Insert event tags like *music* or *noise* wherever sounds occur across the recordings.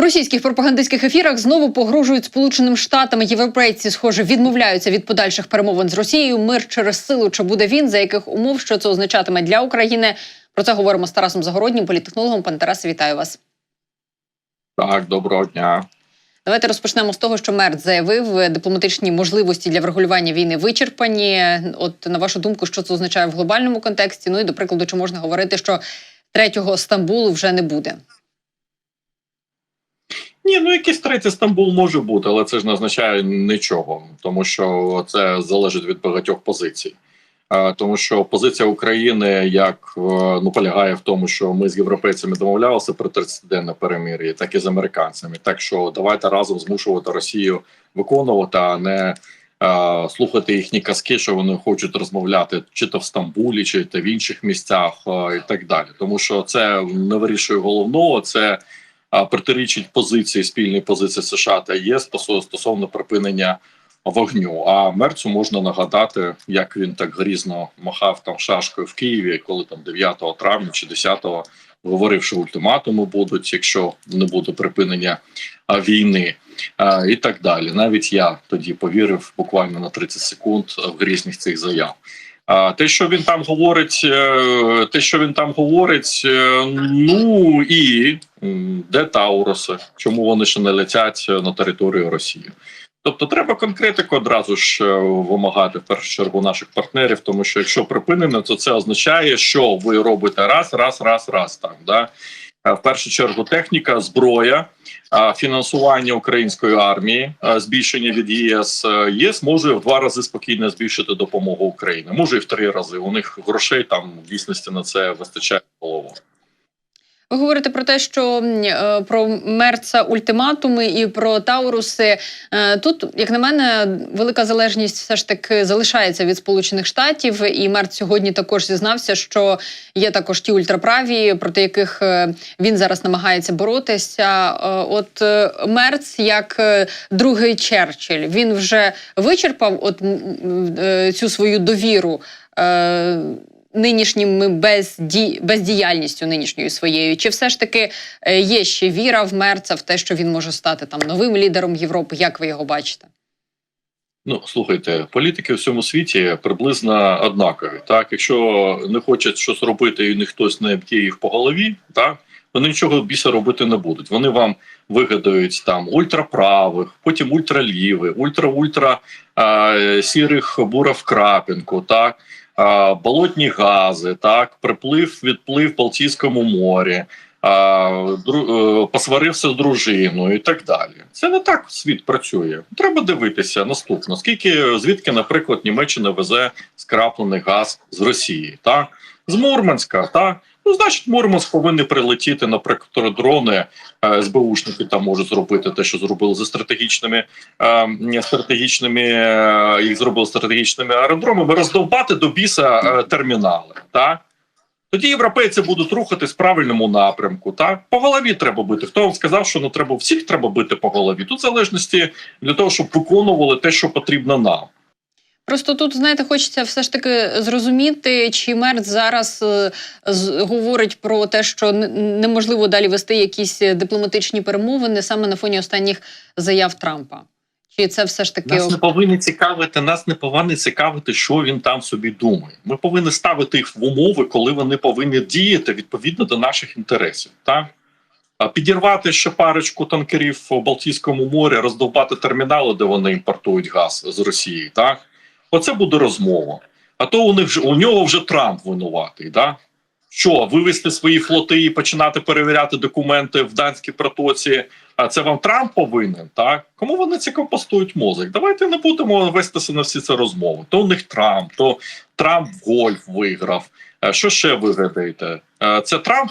В російських пропагандистських ефірах знову погрожують Сполученим Штатам. Європейці, схоже, відмовляються від подальших перемовин з Росією. Мир через силу. Чи буде він? За яких умов що це означатиме для України? Про це говоримо з Тарасом Загороднім, політтехнологом. Пане Тарасе, вітаю вас. Так, доброго дня. Давайте розпочнемо з того, що Мерц заявив, дипломатичні можливості для врегулювання війни вичерпані. От на вашу думку, що це означає в глобальному контексті? Ну і до прикладу, чи можна говорити, що третього Стамбулу вже не буде? Ні, ну якийсь третій Стамбул може бути, але це ж не означає нічого, тому що це залежить від багатьох позицій. Тому що позиція України як е, ну полягає в тому, що ми з європейцями домовлялися про 30-денне перемир'я, так і з американцями. Так що давайте разом змушувати Росію виконувати, а не е, слухати їхні казки, що вони хочуть розмовляти чи то в Стамбулі, чи то в інших місцях, е, і так далі. Тому що це не вирішує головного. Це протирічить позиції спільної позиції США та ЄС стосовно припинення вогню. А Мерцу можна нагадати, як він так грізно махав там шашкою в Києві, коли там 9 травня чи 10 говорив, що ультиматуми будуть, якщо не буде припинення війни. І так далі. Навіть я тоді повірив буквально на 30 секунд в грізність цих заяв. Те, що він там говорить, е, те, що він там говорить, е, ну і де Тауроси, чому вони ще не летять на територію Росії? Тобто, треба конкретику одразу ж е, вимагати в першу чергу наших партнерів, тому що якщо припинено, то це означає, що ви робите раз, раз, раз, раз там. Да? Е, В першу чергу техніка, зброя, фінансування української армії, збільшення від ЄС. Е, ЄС може в два рази спокійно збільшити допомогу Україні. Може і в три рази. У них грошей там в дійсності на це вистачає голову. Ви говорите про те, що е, про Мерца ультиматуми і про Тауруси. Е, Тут, як на мене, велика залежність все ж таки залишається від Сполучених Штатів. І Мерц сьогодні також зізнався, що є також ті ультраправі, проти яких е, він зараз намагається боротися. От Мерц, як другий Черчилль, він вже вичерпав от цю свою довіру. Нинішніми безді... бездіяльністю нинішньою своєю, чи все ж таки е, є ще віра в Мерца в те, що він може стати там новим лідером Європи? Як ви його бачите? Ну слухайте, політики в всьому світі приблизно однакові. Так, якщо не хочуть щось робити, і не хтось не б'є їх по голові, так вони нічого біса робити не будуть. Вони вам вигадають там ультраправих, потім ультралівих, ультра-ультра сірих бура в крапінку, так болотні гази, так приплив, відплив в Балтійському морі. Е, посварився з дружиною і так далі. Це не так світ працює. Треба дивитися наступно. Скільки звідки, наприклад, Німеччина везе скраплений газ з Росії, так з Мурманська, так ну значить, Мурманськ повинні прилетіти, наприклад, дрони е, СБУшники там можуть зробити те, що зробили за стратегічними е, стратегічними. е, Їх зробили стратегічними аеродромами, роздовбати до біса термінали. Так тоді європейці будуть рухатись в правильному напрямку. Так по голові треба бити. Хто вам сказав, що не треба всіх треба бити по голові? Тут залежності для того, щоб виконували те, що потрібно нам. Просто тут, знаєте, хочеться все ж таки зрозуміти, чи Мерц зараз е, говорить про те, що неможливо далі вести якісь дипломатичні перемовини саме на фоні останніх заяв Трампа. Чи це все ж таки Нас не повинні цікавити, нас не повинні цікавити, що він там собі думає. Ми повинні ставити їх в умови, коли вони повинні діяти відповідно до наших інтересів. Так? Підірвати ще парочку танкерів в Балтійському морі, роздовбати термінали, де вони імпортують газ з Росії. Так? Оце буде розмова. А то у них вже у нього вже Трамп винуватий. Да? Що, вивести свої флоти і починати перевіряти документи в данській протоці? А це вам Трамп повинен, так? Кому вони цікаво постують мозок? Давайте не будемо вестися на всі ці розмови. То у них Трамп, то Трамп гольф виграв. Е, Що ще вигадаєте? Е, Це Трамп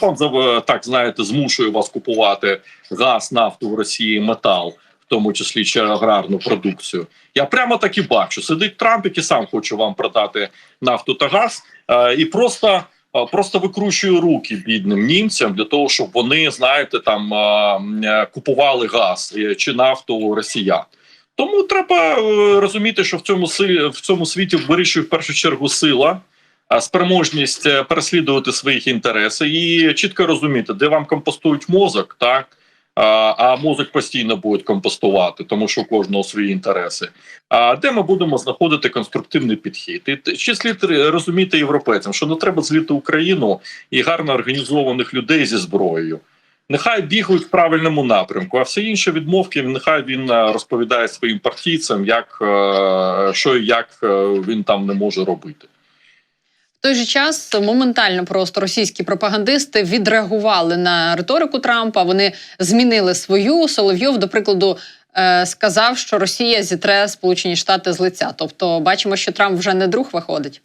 так знаєте, змушує вас купувати газ, нафту в Росії, метал, тому числі чи аграрну продукцію. Я прямо так і бачу. Сидить Трамп, який сам хоче вам продати нафту та газ, е, і просто. е, Просто викручує руки бідним німцям для того, щоб вони, знаєте, там е, купували газ чи нафту росіян. Тому треба розуміти, що в цьому си- в цьому світі вирішує в першу чергу сила, спроможність переслідувати своїх інтереси і чітко розуміти, де вам компостують мозок, так а, мозок постійно будуть компостувати, тому що у кожного свої інтереси. А де ми будемо знаходити конструктивний підхід? І ще слід розуміти європейцям, що не треба зліти Україну і гарно організованих людей зі зброєю. Нехай бігають в правильному напрямку, а все інше відмовки нехай він е, розповідає своїм партійцям, як е, що і як е, він там не може робити. В той же час моментально просто російські пропагандисти відреагували на риторику Трампа. Вони змінили свою. Соловйов, до прикладу, е, сказав, що Росія зітре Сполучені Штати з лиця. Тобто, бачимо, що Трамп вже не друг виходить.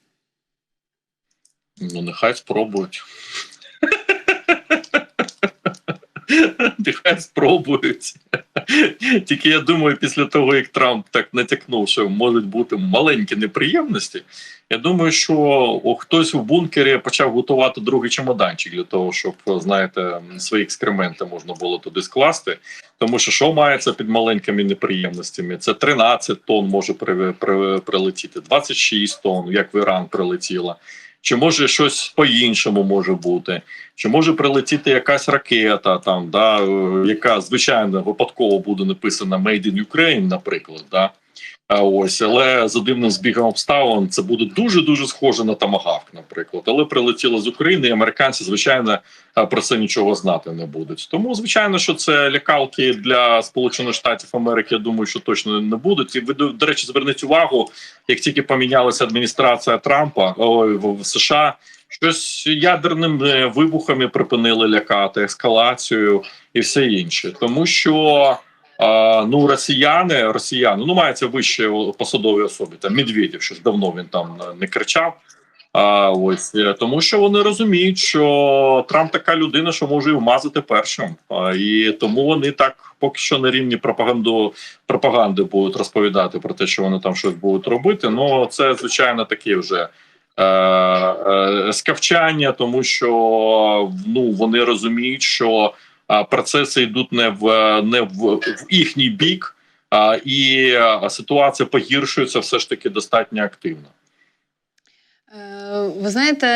Ну, нехай спробують. *laughs* Нехай спробують. Тільки я думаю, після того, як Трамп так натякнув, що можуть бути маленькі неприємності, я думаю, що хтось в бункері почав готувати другий чемоданчик для того, щоб, знаєте, свої екскременти можна було туди скласти. Тому що що мається під маленькими неприємностями? Це 13 тонн може при, при, прилетіти, 26 тонн, як в Іран прилетіло. Чи може щось по-іншому може бути? Чи може прилетіти якась ракета, там да е, яка звичайно випадково буде написана Made in Ukraine, наприклад, да ось, але за дивним збігом обставин це буде дуже дуже схоже на Тамагавк, наприклад. Але прилетіло з України, і американці, звичайно, е, про це нічого знати не будуть. Тому, звичайно, що це лякалки для Сполучених Штатів Америки. Я думаю, що точно не будуть. І ви до речі, зверніть увагу, як тільки помінялася адміністрація Трампа ой, в, США. Щось ядерними вибухами припинили лякати, ескалацією і все інше, тому що ну росіяни, росіяни, ну мається вище посадові особи. Там Медведєв, щось давно він там е, не кричав. А ось е, тому, що вони розуміють, що Трамп така людина, що може і вмазати першим, і тому вони так поки що на рівні пропаганду пропаганди будуть розповідати про те, що вони там щось будуть робити. Ну це звичайно такі вже е, е, скавчання, тому що ну вони розуміють, що процеси йдуть не в не в, в їхній бік, а, і ситуація погіршується все ж таки достатньо активно. Е, Ви знаєте,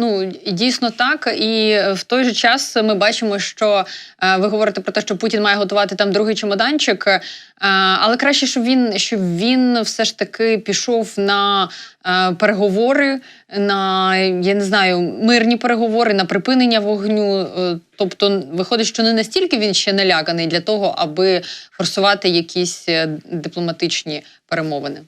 ну дійсно так, і в той же час ми бачимо, що е, ви говорите про те, що Путін має готувати там другий чемоданчик, е, але краще, щоб він щоб він все ж таки пішов на переговори, на я не знаю, мирні переговори, на припинення вогню. Тобто, виходить, що не настільки він ще наляканий для того, аби форсувати якісь дипломатичні перемовини.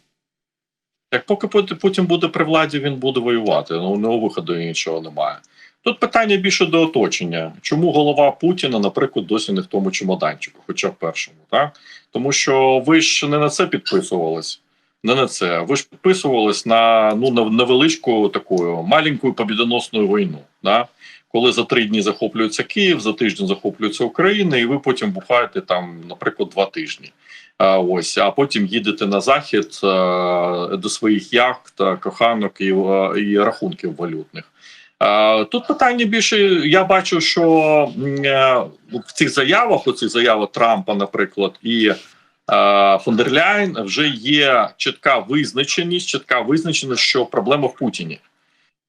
Як поки Пут- Путін буде при владі, він буде воювати. Ну у нього виходу іншого немає. Тут питання більше до оточення. Чому голова Путіна, наприклад, досі не в тому чемоданчику, хоча б першому, так тому що ви ж не на це підписувались, не на це. Ви ж підписувались на ну на невеличку таку маленьку побідоносну війну. Да? Коли за три дні захоплюється Київ, за тиждень захоплюється Україна, і ви потім бухаєте там, наприклад, два тижні. А, ось, а потім їдете на захід е, до своїх яхт, е, коханок і, е, і рахунків валютних. Е, Тут питання більше. Я бачу, що е, в цих заявах, у цих заявах Трампа, наприклад, і е, фон дер Ляйн вже є чітка визначеність, чітка визначеність, що проблема в Путіні.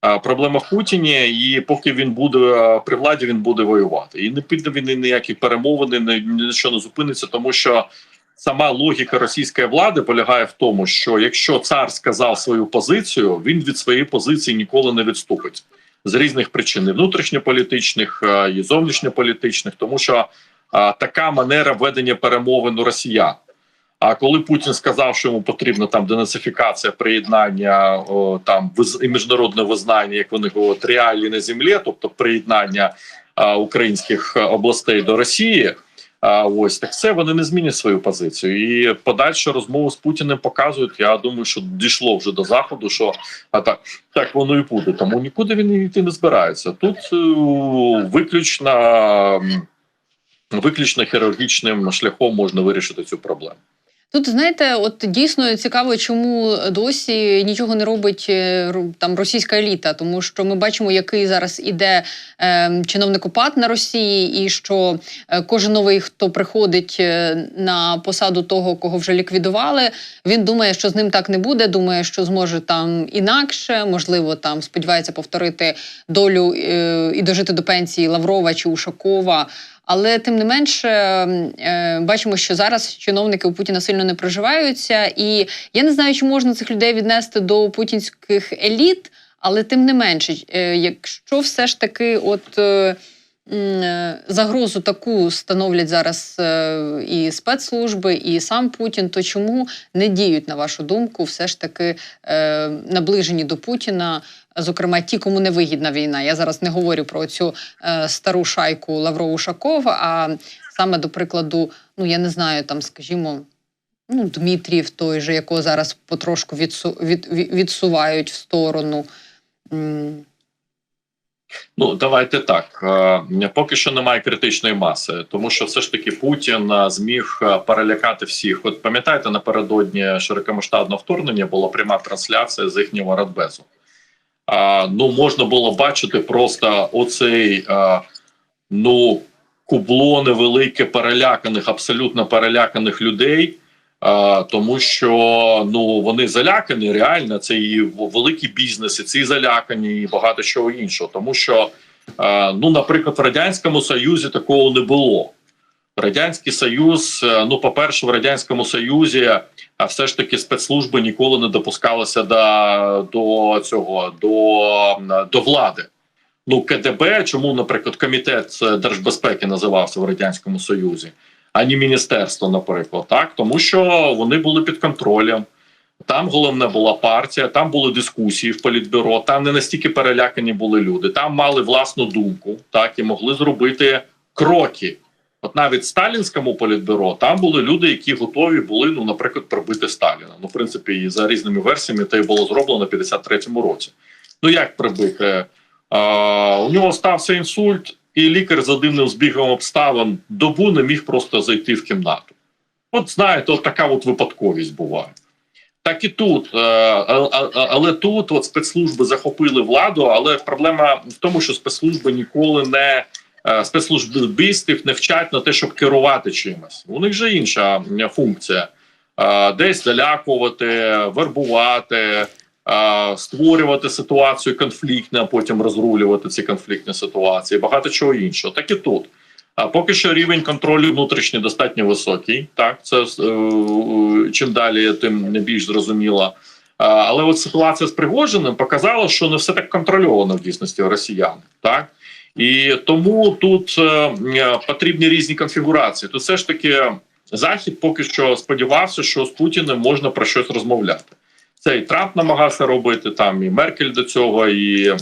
Е, Проблема в Путіні, і поки він буде е, при владі, він буде воювати. І не піде він ні ніякі перемовини, ні- нічого не зупиниться, тому що сама логіка російської влади полягає в тому, що якщо цар сказав свою позицію, він від своєї позиції ніколи не відступить з різних причин, і внутрішньополітичних е, і зовнішньополітичних, тому що е, така манера ведення перемовин у росіян. А коли Путін сказав, що йому потрібна там денацифікація, приєднання о, там і міжнародне визнання, як вони говорять, реалії на землі, тобто приєднання а, українських е, областей до Росії. А ось так це вони не змінять свою позицію. І подальші розмову з Путіним показують. Я думаю, що дійшло вже до заходу, що а так, так воно і буде. Тому нікуди він йти не збирається. Тут е, виключно, виключно хірургічним шляхом можна вирішити цю проблему. Тут знаєте, от дійсно цікаво, чому досі нічого не робить е, там російська еліта, тому що ми бачимо, який зараз іде е, чиновник ОПАТ на Росії, і що е, кожен новий, хто приходить е, на посаду того, кого вже ліквідували, він думає, що з ним так не буде. Думає, що зможе там інакше, можливо, там сподівається повторити долю е, і дожити до пенсії Лаврова чи Ушакова. Але тим не менше е, бачимо, що зараз чиновники у Путіна сильно не проживаються, і я не знаю, чи можна цих людей віднести до путінських еліт, але тим не менше, е, якщо все ж таки, от. е, Загрозу таку становлять зараз і спецслужби, і сам Путін. То чому не діють, на вашу думку, все ж таки наближені до Путіна, зокрема ті, кому не вигідна війна? Я зараз не говорю про цю е, стару шайку Лаврову Ушакова, а саме до прикладу, ну я не знаю, там, скажімо. Ну, Дмитрієв той же, якого зараз потрошку відсу, від, від, відсувають в сторону. Ну давайте так. Е, Поки що немає критичної маси, тому що все ж таки Путін е, зміг перелякати всіх. От пам'ятаєте, напередодні широкомасштабного вторгнення була пряма трансляція з їхнього радбезу. Ну можна було бачити просто оцей ну кубло невелике переляканих, абсолютно переляканих людей. Тому що ну вони залякані реально. Це і великі бізнеси, ці залякані, і багато чого іншого. Тому що, ну, наприклад, в радянському союзі такого не було. Радянський Союз, е, ну, по-перше, в радянському Союзі, а все ж таки спецслужби ніколи не допускалися до, до цього до, до влади. Ну, КДБ, чому, наприклад, комітет е, держбезпеки називався в радянському Союзі, ані міністерство, наприклад, так тому що вони були під контролем. Там головне була партія, там були дискусії в політбюро, там не настільки перелякані були люди, там мали власну думку, так і могли зробити кроки. От навіть сталінському політбюро там були люди, які готові були, ну, наприклад, прибити Сталіна. Ну, в принципі, і за різними версіями це і було зроблено в 53-му році. Ну як прибити? А, у нього стався інсульт, і лікар за дивним збігом обставин добу не міг просто зайти в кімнату. От знаєте, от така от випадковість буває. Так і тут, е, але тут от спецслужби захопили владу, але проблема в тому, що спецслужби ніколи не спецслужбистів не вчать на те, щоб керувати чимось. У них же інша функція: Е, десь залякувати, вербувати, е, створювати ситуацію конфліктну, а потім розрулювати ці конфліктні ситуації. Багато чого іншого. Так і тут. А поки що рівень контролю внутрішній достатньо високий. Так, це е, чим далі, тим більш зрозуміло. Але от ситуація з Пригожиним показала, що не все так контрольовано в дійсності росіян. Так і тому тут е, е, потрібні різні конфігурації. Тут все ж таки захід поки що сподівався, що з Путіним можна про щось розмовляти. Це і Трамп намагався робити там, і Меркель до цього, і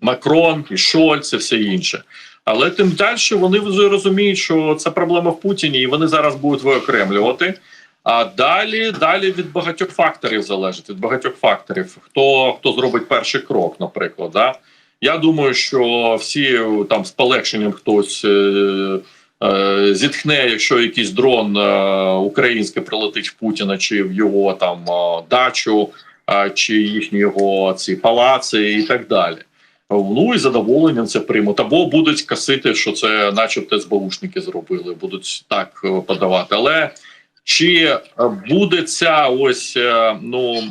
Макрон, і Шольц, і все інше. Але тим далі вони вже розуміють, що це проблема в Путіні, і вони зараз будуть виокремлювати. А далі, далі від багатьох факторів залежить від багатьох факторів. Хто хто зробить перший крок, наприклад. Да? Я думаю, що всі там з полегшенням хтось е, е, зітхне, якщо якийсь дрон е, український прилетить в Путіна чи в його там дачу, чи їхні його ці палаци і так далі. Ну і задоволенням це приймуть. Або будуть касити, що це, начебто, СБУшники зробили, будуть так подавати. Але чи е, буде ця ось е, ну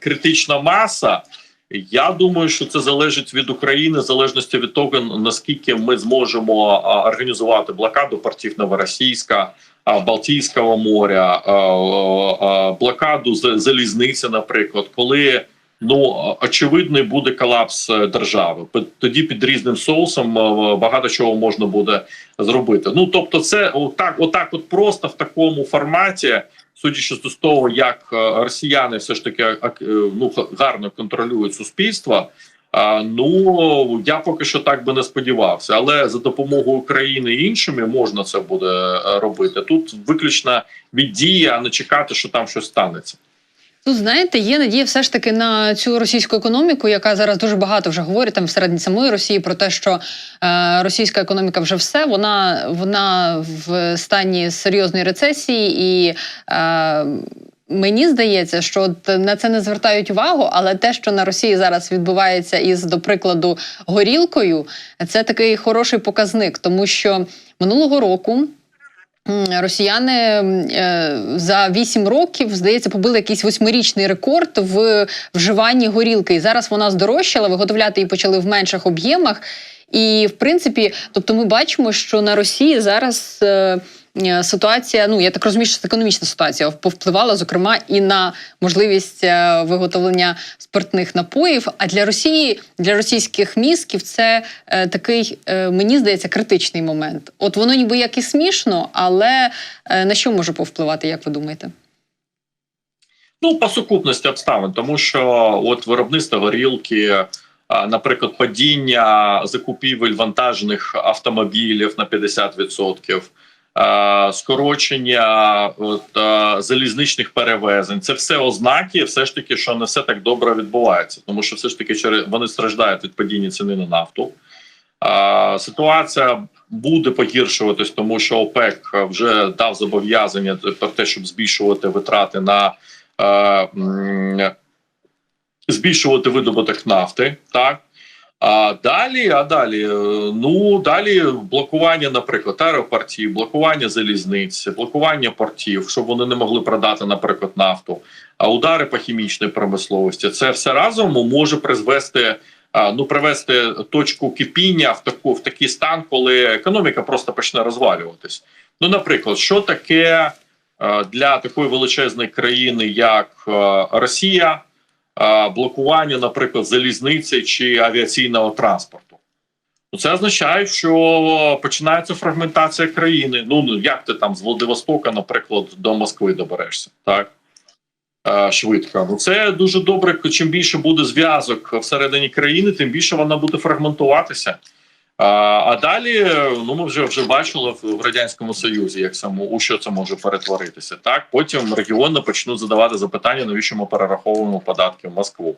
критична маса? Я думаю, що це залежить від України, в залежності від того, наскільки ми зможемо організувати блокаду портів Новоросійська, Балтійського моря, блокаду залізниці, наприклад, коли ну очевидний буде колапс е, держави. Тоді під різним соусом е, багато чого можна буде зробити. Ну тобто, це отак, отак, от просто в такому форматі, судячи з того, як е, росіяни все ж таки ак- е, ну гарно контролюють суспільство. Ну я поки що так би не сподівався, але за допомогою України і іншими можна це буде е, робити. Тут виключно від дії, а не чекати, що там щось станеться. Тут знаєте, є надія все ж таки на цю російську економіку, яка зараз дуже багато вже говорить там всередині самої Росії про те, що е, російська економіка вже все, вона, вона в стані серйозної рецесії, і е, мені здається, що от на це не звертають увагу, але те, що на Росії зараз відбувається із, до прикладу, горілкою, це такий хороший показник, тому що минулого року. Росіяни е, за 8 років, здається, побили якийсь восьмирічний рекорд в вживанні горілки. І зараз вона здорожчала, виготовляти її почали в менших об'ємах. І в принципі, тобто, ми бачимо, що на Росії зараз. Е, Ситуація, ну я так розумію, що економічна ситуація повпливала, зокрема, і на можливість е, виготовлення спиртних напоїв. А для Росії, для російських мізків, це е, такий, мені здається, критичний момент. От воно ніби як і смішно, але на що може повпливати, як ви думаєте? Ну, по сукупності обставин, тому що от виробництво горілки, наприклад, падіння закупівель вантажних автомобілів на 50%, а, скорочення от, залізничних перевезень це все ознаки, все ж таки, що не все так добре відбувається, тому що все ж таки вони страждають від падіння ціни на нафту. Ситуація буде погіршуватись, тому що ОПЕК вже дав зобов'язання про те, щоб збільшувати витрати на е, збільшувати видобуток нафти, так. А далі, а далі, е, ну далі блокування, наприклад, аеропортів, блокування залізниць, блокування портів, щоб вони не могли продати, наприклад, нафту, а удари по хімічній промисловості. Це все разом може призвести, ну привести точку кипіння в таку в такий стан, коли економіка просто почне розвалюватись. Ну, наприклад, що таке е, для такої величезної країни, як е, Росія, блокування, наприклад, залізниці чи авіаційного транспорту. Ну, Це означає, що починається фрагментація країни. Ну ну, як ти там з Владивостока, наприклад, до Москви доберешся, так швидко. Ну це дуже добре. Чим більше буде зв'язок всередині країни, тим більше вона буде фрагментуватися. А, далі, ну ми вже вже бачили в, радянському союзі, як само у що це може перетворитися. Так потім регіони почнуть задавати запитання, навіщо ми перераховуємо податки в Москву.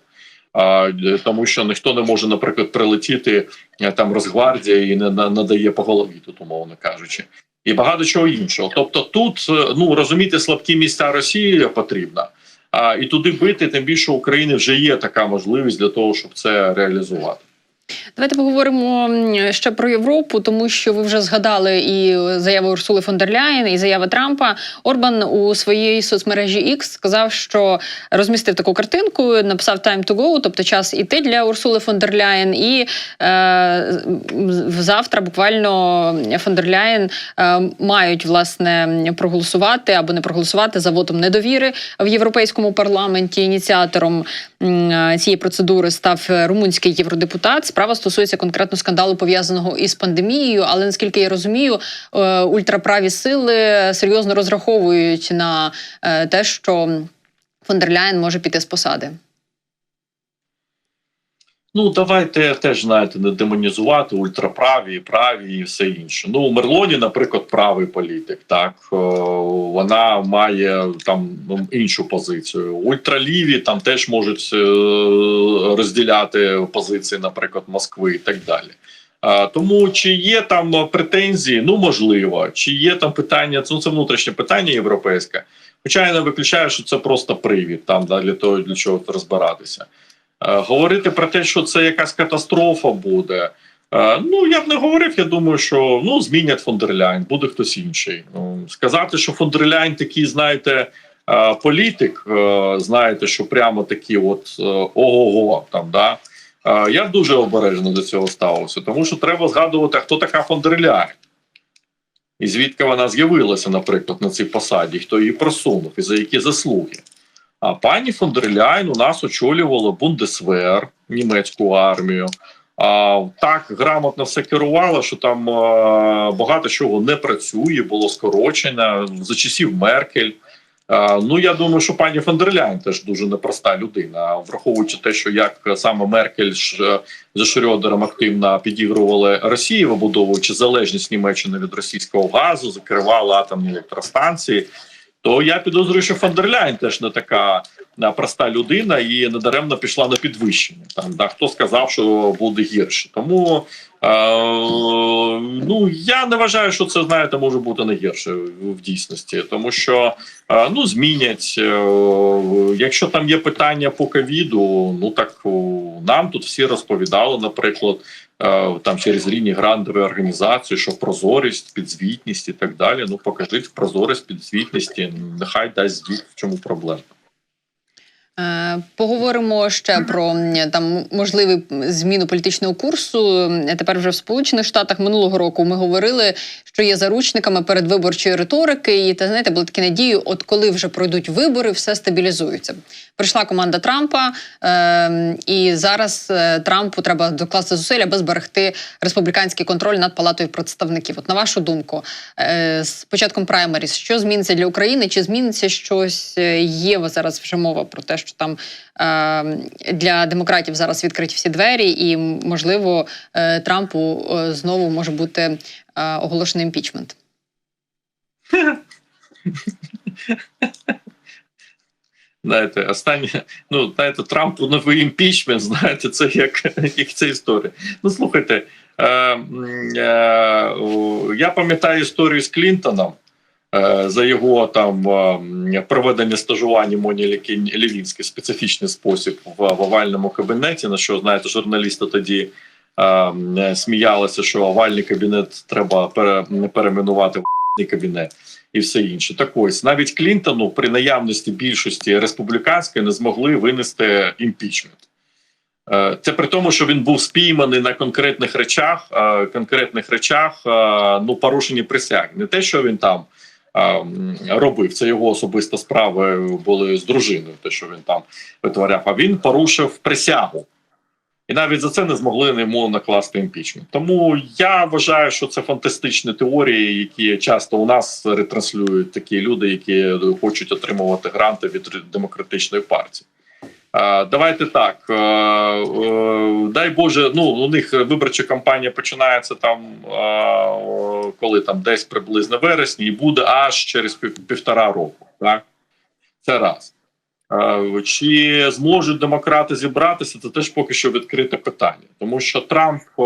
А, тому що ніхто не може, наприклад, прилетіти е, там Росгвардія і не на- надає по голові, тут умовно кажучи, і багато чого іншого. Тобто, тут е, ну розуміти слабкі місця Росії потрібно. А і туди бити, тим більше України вже є така можливість для того, щоб це реалізувати. Давайте поговоримо ще про Європу, тому що ви вже згадали і заяву Урсули фон дер Ляєн, і заяви Трампа. Орбан у своїй соцмережі X сказав, що розмістив таку картинку, написав «Time to go», тобто час іти для Урсули фон дер Ляєн. І е, завтра буквально фон дер Ляєн е, мають власне проголосувати або не проголосувати за вотом недовіри в європейському парламенті. Ініціатором цієї процедури став е, румунський євродепутат. Справа стосується конкретно скандалу пов'язаного із пандемією. Але наскільки я розумію, е, ультраправі сили серйозно розраховують на е, те, що фон дер Ляєн може піти з посади. Ну давайте теж знаєте, не демонізувати ультраправі, праві і все інше. Ну Мерлоні, наприклад, правий політик. Так вона має там іншу позицію. Ультраліві там теж можуть е, розділяти позиції, наприклад, Москви і так далі. Тому чи є там претензії? Ну можливо, чи є там питання? Ну це внутрішнє питання європейське. Хоча я не виключаю, що це просто привід там для того, для чого розбиратися. Е, Говорити про те, що це якась катастрофа буде. е, Ну я б не говорив. Я думаю, що ну змінять фон дер Ляйн, буде хтось інший. Ну, сказати, що фон дер Ляйн такий, знаєте, е, політик, знаєте, що прямо такі, от ого-го там, да. Я дуже обережно до цього ставився, тому що треба згадувати, хто така фон дер Ляйн. І звідки вона з'явилася, наприклад, на цій посаді, хто її просунув і за які заслуги. А пані фон дер Ляйн у нас очолювала Бундесвер, німецьку армію. А, так грамотно все керувала, що там а, багато чого не працює, було скорочено за часів Меркель. А, ну я думаю, що пані фон дер Ляйн теж дуже непроста людина, враховуючи те, що як саме Меркель ж за Шрёдером активно підігрували Росії, вибудовуючи залежність Німеччини від російського газу, закривала атомні електростанції. То я підозрюю, що Фандерляйн теж не така а, проста людина і недаремно пішла на підвищення. Там да хто сказав, що буде гірше. Тому е, ну я не вважаю, що це знаєте може бути не гірше в дійсності, тому що е, ну змінять. Е, якщо там є питання по ковіду, ну так нам тут всі розповідали, наприклад. е, Там через різні грантові організації, що прозорість, підзвітність і так далі. Ну покажіть прозорість, підзвітність, нехай дасть звіт, в чому проблема. Е, Поговоримо ще про там можливу зміну політичного курсу. Тепер вже в Сполучених Штатах минулого року ми говорили, що є заручниками передвиборчої риторики, і та знаєте, були такі надії, от коли вже пройдуть вибори, все стабілізується. Прийшла команда Трампа, е, і зараз е, Трампу треба докласти зусиль, аби зберегти республіканський контроль над палатою представників. От на вашу думку, е, з початком праймеріс, що зміниться для України? Чи зміниться щось? Е, Є зараз вже мова про те, що там е, для демократів зараз відкриті всі двері, і можливо е, Трампу е, знову може бути е, оголошений імпічмент. *laughs* Знаєте, останнє, ну знаєте, Трампу новий імпічмент, знаєте, це як, як ця історія. Ну слухайте, е, е, я пам'ятаю історію з Клінтоном е, за його там е, проведення стажування Моні Лівінський специфічний спосіб в, в овальному кабінеті. На що знаєте, журналісти тоді е, сміялися, що овальний кабінет треба пере, перейменувати в кабінет і все інше. Так ось навіть Клінтону при наявності більшості республіканської не змогли винести імпічмент. Е, Це при тому, що він був спійманий на конкретних речах, е, конкретних речах, е, ну порушені присяги. Не те, що він там робив, це його особиста справа були з дружиною, те, що він там витворяв. А він порушив присягу. І навіть за це не змогли йому накласти імпічмент. Тому я вважаю, що це фантастичні теорії, які часто у нас ретранслюють такі люди, які хочуть отримувати гранти від демократичної партії. Давайте так. е, е, Дай Боже, ну у них виборча кампанія починається там, е, коли там десь приблизно вересні, і буде аж через півтора року. Так? Це раз. Е, Чи зможуть демократи зібратися? Це теж поки що відкрите питання, тому що Трамп е,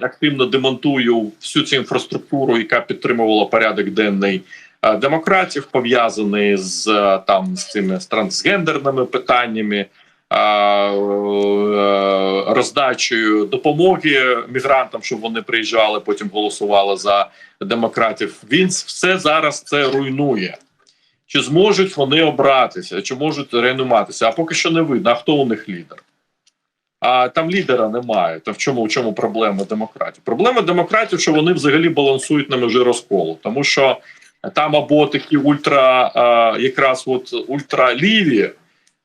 активно демонтує всю цю інфраструктуру, яка підтримувала порядок денний е, демократів, пов'язаний з там з цими з трансгендерними питаннями. Роздачею допомоги мігрантам, щоб вони приїжджали, потім голосували за демократів. Він все зараз це руйнує. Чи зможуть вони обратися, чи можуть реаніматися? А поки що не видно, а хто у них лідер. А там лідера немає. То в чому в чому проблема демократів? Проблема демократів, що вони взагалі балансують на межі розколу, тому що там або такі ультра, а, якраз от ультраліві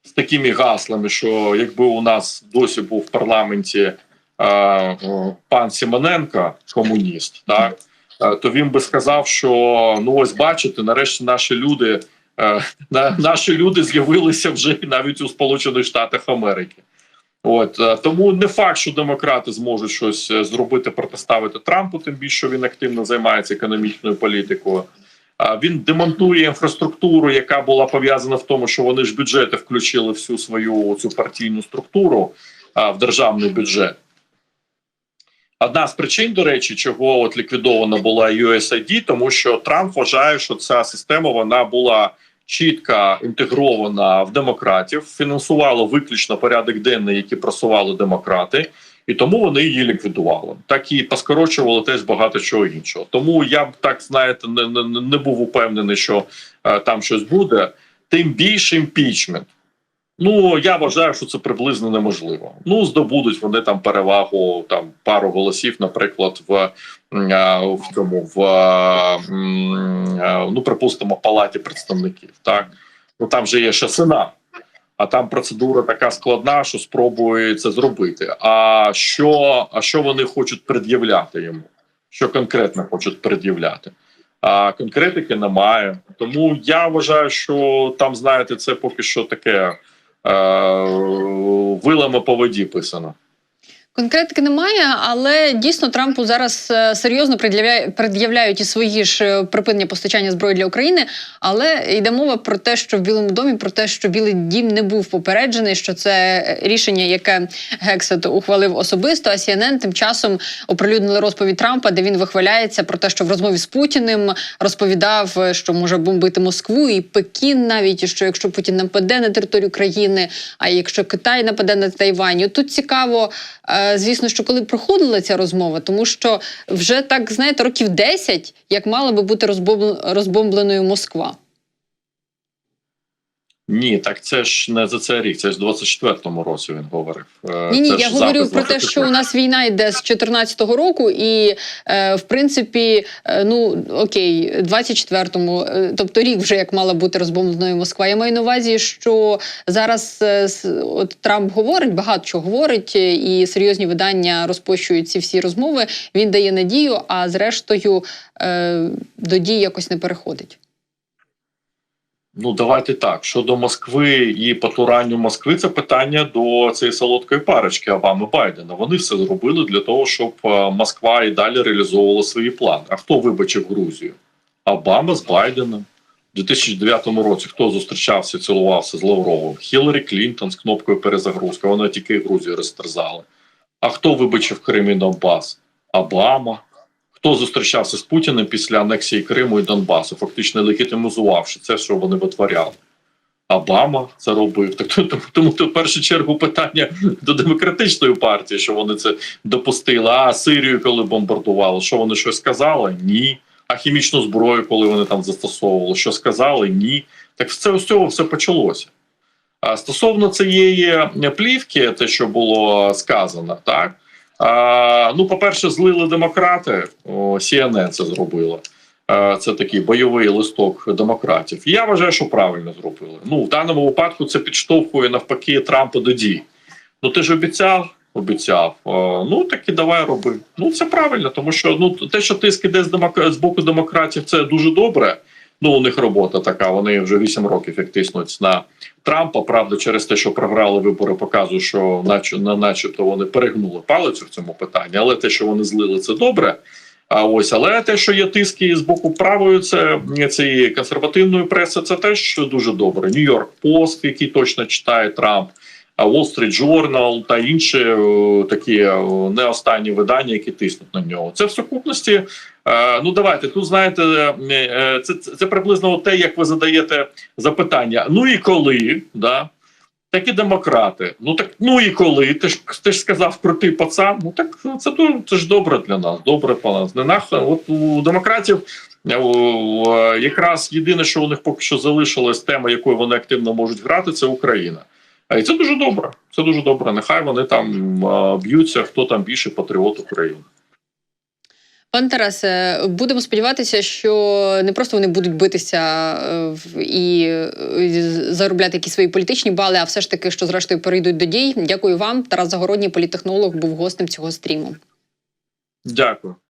з такими гаслами, що якби у нас досі був в парламенті а, пан Симоненко, комуніст, так то він би сказав, що ну ось бачите, нарешті наші люди, е, на, наші люди з'явилися вже навіть у Сполучених Штатах Америки. От е, тому не факт, що демократи зможуть щось е, зробити, протиставити Трампу, тим більше що він активно займається економічною політикою. Він демонтує інфраструктуру, яка була пов'язана в тому, що вони ж бюджети включили всю свою цю партійну структуру в державний бюджет. Одна з причин, до речі, чого от ліквідована була USAID, тому що Трамп вважає, що ця система вона була чітко інтегрована в демократів, фінансувала виключно порядок денний, який просували демократи, і тому вони її ліквідували. Так і поскорочували теж багато чого іншого. Тому я б так знаєте, не, не, не був упевнений, що е, там щось буде. Тим більше імпічмент. Ну я вважаю, що це приблизно неможливо. Ну здобудуть вони там перевагу там пару голосів, наприклад, в в цьому в ну припустимо палаті представників. Так ну там же є ще сенат, а там процедура така складна, що спробує це зробити. А що, а що вони хочуть пред'являти йому? Що конкретно хочуть пред'являти? А конкретики немає. Тому я вважаю, що там, знаєте, це поки що таке вилами по воді писано. Конкретики немає, але дійсно Трампу зараз е, серйозно пред'являють і свої ж е, припинення постачання зброї для України. Але йде мова про те, що в Білому домі, про те, що Білий Дім не був попереджений, що це е, рішення, яке Гексет ухвалив особисто. А CNN тим часом оприлюднили розповідь Трампа, де він вихваляється про те, що в розмові з Путіним розповідав, що може бомбити Москву і Пекін, навіть і що якщо Путін нападе на територію країни, а якщо Китай нападе на Тайвань, тут цікаво. Е, Звісно, що коли проходила ця розмова, тому що вже так знаєте, років 10, як мала би бути розбомб- розбомбленою Москва. Ні, так це ж не за цей рік, це ж в 24-му році він говорив. Е, Ні, ні, я говорю про те, що у нас війна йде з 14-го року, і е, в принципі, е, ну окей, 24-му, е, тобто рік вже як мала бути розбомбленою Москва. Я маю на увазі, що зараз е, от Трамп говорить, багато чого говорить, е, і серйозні видання розпощують ці всі розмови. Він дає надію, а зрештою е, до дій якось не переходить. Ну, давайте так. Щодо Москви і потуранню Москви, це питання до цієї солодкої парочки Обами Байдена. Вони все зробили для того, щоб е, Москва і далі реалізовувала свої плани. А хто вибачив Грузію? Обама з Байденом. У 2009 році хто зустрічався і цілувався з Лавровим? Хіларі Клінтон з кнопкою перезагрузка. Вона тільки Грузію розтерзала. А хто вибачив Крим і Донбас? Обама. Хто зустрічався з Путіним після анексії Криму і Донбасу, фактично легітимізувавши це, що вони витворяли. Обама це робив. Так тому, тому то в першу чергу питання до демократичної партії, що вони це допустили. А Сирію, коли бомбардували, що вони щось сказали? Ні. А хімічну зброю, коли вони там застосовували, що сказали? Ні. Так це з цього все почалося. А стосовно цієї плівки, те, що було сказано, так. Ну, по-перше, злили демократи. О, CNN це зробила. Це такий бойовий листок демократів. Я вважаю, що правильно зробили. Ну, в даному випадку це підштовхує навпаки Трампа до дій. Ну, ти ж обіцяв, обіцяв. Ну так і давай роби. Ну, це правильно, тому що ну те, що тиск іде з демок... з боку демократів, це дуже добре. Ну, у них робота така. Вони вже 8 років як тиснуть на Трампа. Правда, через те, що програли вибори, показує, що наче на начебто вони перегнули палицю в цьому питанні. Але те, що вони злили, це добре. А ось, але те, що є тиски з боку правої, це цієї консервативної преси, це теж дуже добре. Нью-Йорк Пост, який точно читає Трамп, Wall Street Journal та інші е, такі е, не останні видання, які тиснуть на нього. Це в сукупності. Е, Ну давайте тут знаєте, е, е, це, це, приблизно те, як ви задаєте запитання. Ну і коли, да? Так і демократи. Ну так ну і коли? Ти ж ти ж сказав крутий пацан. Ну так це ду- це ж добре для нас. Добре для нас. Не нах, от у демократів якраз єдине, що у них поки що залишилось тема, якою вони активно можуть грати, це Україна. І це дуже добре. Це дуже добре. Нехай вони там б'ються, хто там більше патріот України. Пане Тарасе, будемо сподіватися, що не просто вони будуть битися е, в- і е, заробляти якісь свої політичні бали, а все ж таки, що зрештою перейдуть до дій. Дякую вам. Тарас Загородній, політехнолог був гостем цього стріму. Дякую.